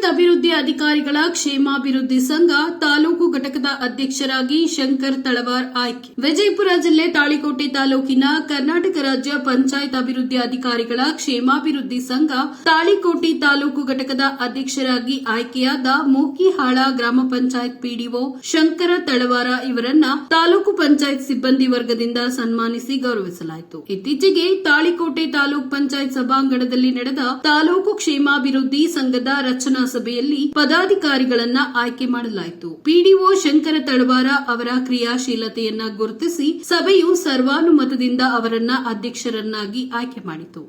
ಪಂಚಾಯತ್ ಅಭಿವೃದ್ಧಿ ಅಧಿಕಾರಿಗಳ ಕ್ಷೇಮಾಭಿವೃದ್ಧಿ ಸಂಘ ತಾಲೂಕು ಘಟಕದ ಅಧ್ಯಕ್ಷರಾಗಿ ಶಂಕರ್ ತಳವಾರ್ ಆಯ್ಕೆ. ವಿಜಯಪುರ ಜಿಲ್ಲೆ ತಾಳಿಕೋಟೆ ತಾಲೂಕಿನ ಕರ್ನಾಟಕ ರಾಜ್ಯ ಪಂಚಾಯತ್ ಅಭಿವೃದ್ಧಿ ಅಧಿಕಾರಿಗಳ ಕ್ಷೇಮಾಭಿವೃದ್ಧಿ ಸಂಘ ತಾಳಿಕೋಟೆ ತಾಲೂಕು ಘಟಕದ ಅಧ್ಯಕ್ಷರಾಗಿ ಆಯ್ಕೆಯಾದ ಮೂಕಿಹಾಳ ಗ್ರಾಮ ಪಂಚಾಯತ್ ಪಿಡಿಒ ಶಂಕರ ತಳವಾರ ಇವರನ್ನ ತಾಲೂಕು ಪಂಚಾಯತ್ ಸಿಬ್ಬಂದಿ ವರ್ಗದಿಂದ ಸನ್ಮಾನಿಸಿ ಗೌರವಿಸಲಾಯಿತು. ಇತ್ತೀಚೆಗೆ ತಾಳಿಕೋಟೆ ತಾಲೂಕು ಪಂಚಾಯತ್ ಸಭಾಂಗಣದಲ್ಲಿ ನಡೆದ ತಾಲೂಕು ಕ್ಷೇಮಾಭಿವೃದ್ಧಿ ಸಂಘದ ರಚನಾ ಸಭೆಯಲ್ಲಿ ಪದಾಧಿಕಾರಿಗಳನ್ನ ಆಯ್ಕೆ ಮಾಡಲಾಯಿತು. ಪಿಡಿಒ ಶಂಕರ ತಳವಾರ ಅವರ ಕ್ರಿಯಾಶೀಲತೆಯನ್ನ ಗುರುತಿಸಿ ಸಭೆಯು ಸರ್ವಾನುಮತದಿಂದ ಅವರನ್ನ ಅಧ್ಯಕ್ಷರನ್ನಾಗಿ ಆಯ್ಕೆ ಮಾಡಿತು.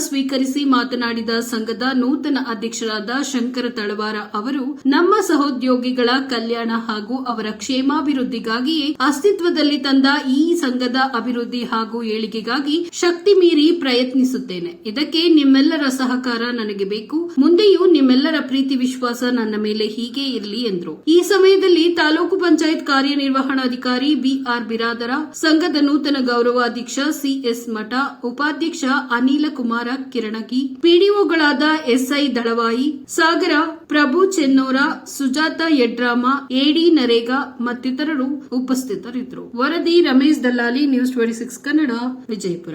ಸ್ವೀಕರಿಸಿ ಮಾತನಾಡಿದ ಸಂಘದ ನೂತನ ಅಧ್ಯಕ್ಷರಾದ ಶಂಕರ ತಳವಾರ ಅವರು, ನಮ್ಮ ಸಹೋದ್ಯೋಗಿಗಳ ಕಲ್ಯಾಣ ಹಾಗೂ ಅವರ ಕ್ಷೇಮಾಭಿವೃದ್ಧಿಗಾಗಿಯೇ ಅಸ್ತಿತ್ವದಲ್ಲಿ ತಂದ ಈ ಸಂಘದ ಅಭಿವೃದ್ಧಿ ಹಾಗೂ ಏಳಿಗೆಗಾಗಿ ಶಕ್ತಿ ಮೀರಿ ಪ್ರಯತ್ನಿಸುತ್ತೇನೆ. ಇದಕ್ಕೆ ನಿಮ್ಮೆಲ್ಲರ ಸಹಕಾರ ನನಗೆ ಬೇಕು. ಮುಂದೆಯೂ ನಿಮ್ಮೆಲ್ಲರ ಪ್ರೀತಿ ವಿಶ್ವಾಸ ನನ್ನ ಮೇಲೆ ಹೀಗೆ ಇರಲಿ ಎಂದರು. ಈ ಸಮಯದಲ್ಲಿ ತಾಲೂಕು ಪಂಚಾಯತ್ ಕಾರ್ಯನಿರ್ವಹಣಾಧಿಕಾರಿ ಬಿಆರ್ ಬಿರಾದರ, ಸಂಘದ ನೂತನ ಗೌರವಾಧ್ಯಕ್ಷ ಸಿಎಸ್ ಮಠ, ಉಪಾಧ್ಯಕ್ಷ ಅನಿಲ ಕುಮಾರ ಕಿರಣಗಿ, ಪಿಡಿಒಗಳಾದ ಎಸ್ಐ ದಳವಾಯಿ, ಸಾಗರ, ಪ್ರಭು ಚೆನ್ನೋರ, ಸುಜಾತ ಯಡ್ರಾಮ, ಎಡಿ ನರೇಗಾ ಮತ್ತಿತರರು ಉಪಸ್ಥಿತರಿದ್ದರು. ವರದಿ Ramesh Dallali news twenty six Kannada, Vijayapura.